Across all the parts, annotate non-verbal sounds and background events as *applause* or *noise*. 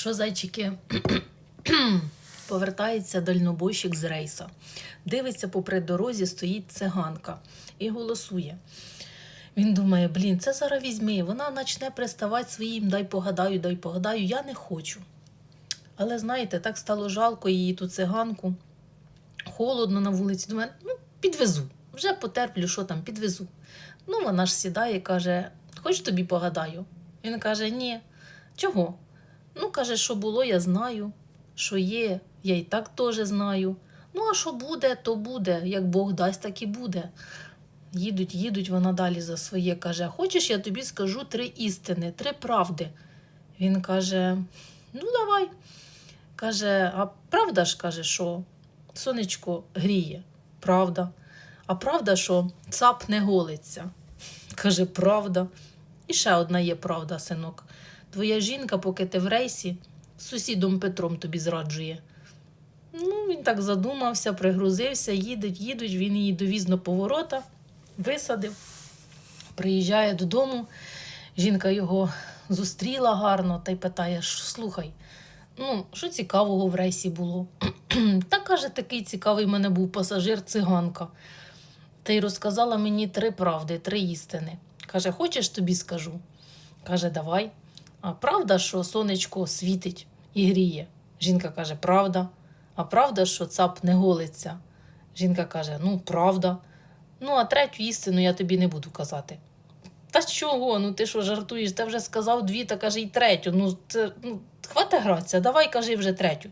Що зайчики *clears throat* повертається дальнобойщик з рейса. Дивиться, попри дорозі стоїть циганка і голосує. Він думає, блін, це зараз візьми. Вона почне приставати своїм, дай погадаю, дай погадаю, я не хочу. Але знаєте, так стало жалко її ту циганку. Холодно на вулиці. Думаю, ну, підвезу. Вже потерплю, що там, підвезу. Ну, вона ж сідає і каже: Хоч тобі погадаю? Він каже: Ні. Чого? Ну, каже, що було, я знаю. Що є, я і так теж знаю. Ну, а що буде, то буде. Як Бог дасть, так і буде. Їдуть, їдуть, вона далі за своє каже: Хочеш, я тобі скажу три істини, три правди. Він каже: Ну, давай. Каже, а правда ж каже, що сонечко гріє? Правда. А правда, що цап не голиться? Каже, правда. І ще одна є правда, синок. Твоя жінка, поки ти в рейсі, з сусідом Петром тобі зраджує. Ну, він так задумався, пригрузився, їдуть, їдуть, він її довіз до поворота, висадив, приїжджає додому. Жінка його зустріла гарно та й питає: слухай, ну, що цікавого в рейсі було? *clears throat* Та каже, такий цікавий в мене був пасажир циганка. Та й розказала мені три правди, три істини. Каже, хочеш тобі скажу? Каже, давай. А правда, що сонечко світить і гріє? Жінка каже, правда. А правда, що цап не голиться? Жінка каже, ну, правда. Ну, а третю істину я тобі не буду казати. Та чого? Ну ти що жартуєш? Ти вже сказав дві, та каже, і третю. Ну, це ну, хвати гратися, давай кажи вже третю.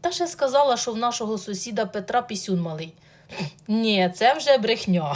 Та ще сказала, що в нашого сусіда Петра пісюн малий. Ні, це вже брехня.